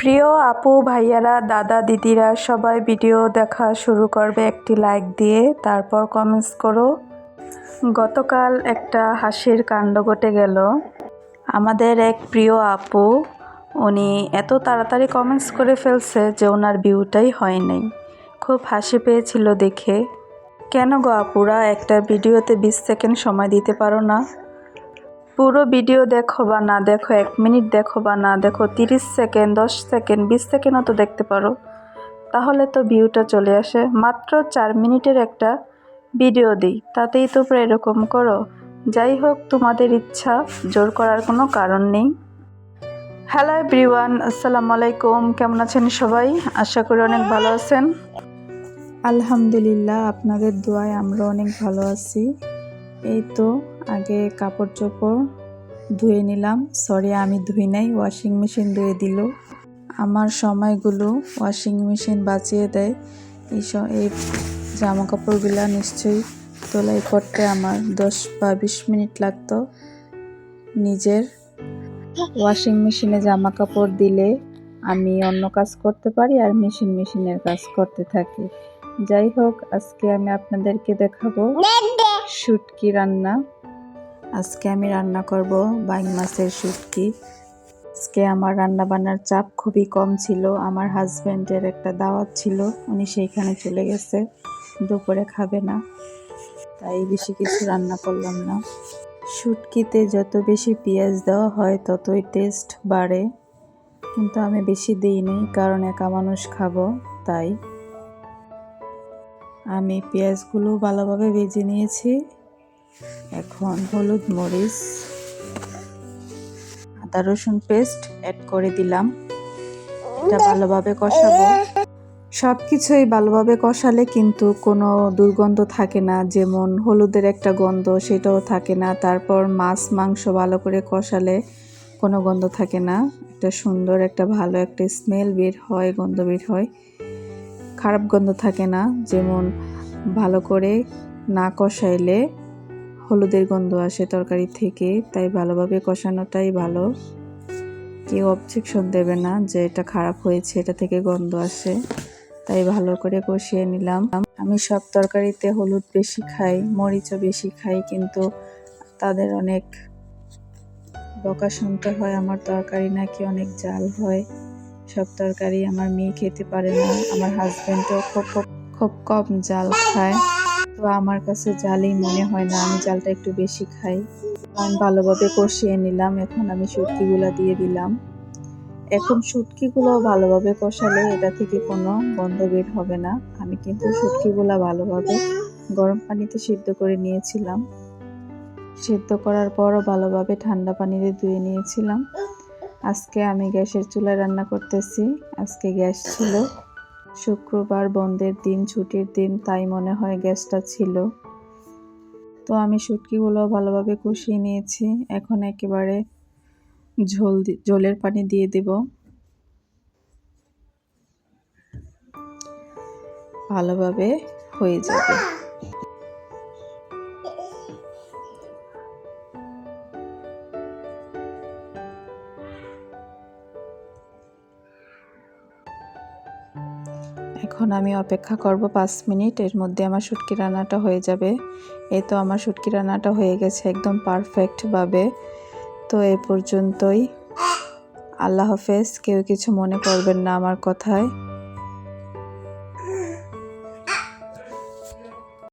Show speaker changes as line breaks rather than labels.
প্রিয় আপু, ভাইয়ারা, দাদা, দিদিরা, সবাই ভিডিও দেখা শুরু করবে একটি লাইক দিয়ে, তারপর কমেন্টস করো। গতকাল একটা হাসির কাণ্ড ঘটে গেল। আমাদের এক প্রিয় আপু, উনি এত তাড়াতাড়ি কমেন্টস করে ফেলছে যে ওনার ভিউটাই হয় নাই। খুব হাসি পেয়েছিল দেখে। কেন গো আপুরা, একটা ভিডিওতে বিশ সেকেন্ড সময় দিতে পারো না? পুরো ভিডিও দেখো বা না দেখো, এক মিনিট দেখো বা না দেখো, তিরিশ সেকেন্ড, দশ সেকেন্ড, বিশ সেকেন্ডও তো দেখতে পারো। তাহলে তো ভিউটা চলে আসে। মাত্র চার মিনিটের একটা ভিডিও দিই। তাতেই তো প্রায় এরকম করো। যাই হোক, তোমাদের ইচ্ছা, জোর করার কোনো কারণ নেই। হ্যালো এভরিওয়ান আসসালামু আলাইকুম। কেমন আছেন সবাই? আশা করি অনেক ভালো আছেন। আলহামদুলিল্লাহ, আপনাদের দোয়ায় আমরা অনেক ভালো আছি। এই তো, আগে কাপড় চোপড় ধুয়ে নিলাম। সরি আমি ধুই নাই ওয়াশিং মেশিন ধুয়ে দিল। আমার সময়গুলো ওয়াশিং মেশিন বাঁচিয়ে দেয়। এই এই জামা কাপড়গুলো নিশ্চয়ই তোলাই করতে আমার দশ বা বিশ মিনিট লাগতো। নিজের ওয়াশিং মেশিনে জামা কাপড় দিলে আমি অন্য কাজ করতে পারি আর মেশিন মেশিনের কাজ করতে থাকি। যাই হোক, আজকে আমি আপনাদেরকে দেখাবো শুটকি রান্না। আজকে আমি রান্না করব বাইং মাছের শুটকি। আজকে আমার রান্না বান্নার চাপ খুবই কম ছিল। আমার হাজব্যান্ডের একটা দাওয়াত ছিল, উনি সেইখানে চলে গেছে। দুপুরে খাবে না, তাই বেশি কিছু রান্না করলাম না। শুটকিতে যত বেশি পেঁয়াজ দেওয়া হয়, ততই টেস্ট বাড়ে। কিন্তু আমি বেশি দিইনি, কারণ একা মানুষ খাব, তাই। আমি পেঁয়াজগুলো ভালোভাবে ভেজে নিয়েছি। এখন হলুদ মরিচ, আদা রসুন পেস্ট অ্যাড করে দিলাম। এটা ভালোভাবে কষাবো। সব কিছুই ভালোভাবে কষালে কিন্তু কোনো দুর্গন্ধ থাকে না, যেমন হলুদের একটা গন্ধ সেটাও থাকে না। তারপর মাছ, মাংস ভালো করে কষালে কোনো গন্ধ থাকে না। একটা সুন্দর, একটা ভালো একটা স্মেল বের হয়, গন্ধ বের হয়। খারাপ গন্ধ থাকে না, যেমন ভালো করে না কষাইলে হলুদের গন্ধ আসে তরকারি থেকে, তাই ভালোভাবে কষানোটাই ভালো। কেউ অবজেকশন দেবে না যে এটা খারাপ হয়েছে, এটা থেকে গন্ধ আসে, তাই ভালো করে কষিয়ে নিলাম। আমি সব তরকারিতে হলুদ বেশি খাই, মরিচও বেশি খাই, কিন্তু তাদের অনেক বকা শুনতে হয়, আমার তরকারি নাকি অনেক জাল হয়। সব তরকারি আমার মেয়ে খেতে পারে না, আমার হাজব্যান্ডও খুব খুব কম জাল খায়। তো আমার কাছে জালই মনে হয় না, আমি জালটা একটু বেশি খাই। আমি ভালোভাবে কষিয়ে নিলাম, এখন আমি শুটকিগুলো দিয়ে দিলাম। এখন শুটকিগুলো ভালোভাবে কষালে এটা থেকে কোনো গন্ধ বের হবে না। আমি কিন্তু শুটকিগুলো ভালোভাবে গরম পানিতে সিদ্ধ করে নিয়েছিলাম। সিদ্ধ করার পরও ভালোভাবে ঠান্ডা পানিতে ধুয়ে নিয়েছিলাম। আজকে আমি গ্যাসের চুলায় রান্না করতেছি। আজকে গ্যাস ছিল। শুক্রবার, বন্ধের দিন, ছুটির দিন, তাই মনে হয় গ্যাসটা ছিল। তো আমি শুটকিগুলো ভালোভাবে কষিয়ে নিয়েছি। এখন একেবারে ঝোল ঝোলের পানি দিয়ে দেব। ভালোভাবে হয়ে যাবে। এখন আমি অপেক্ষা করব পাঁচ মিনিট, এর মধ্যে আমার শুটকি রান্নাটা হয়ে যাবে। এই তো আমার শুটকি রান্নাটা হয়ে গেছে একদম পারফেক্টভাবে তো এ পর্যন্তই। আল্লাহ হাফেজ, কেউ কিছু মনে করবেন না আমার কথায়।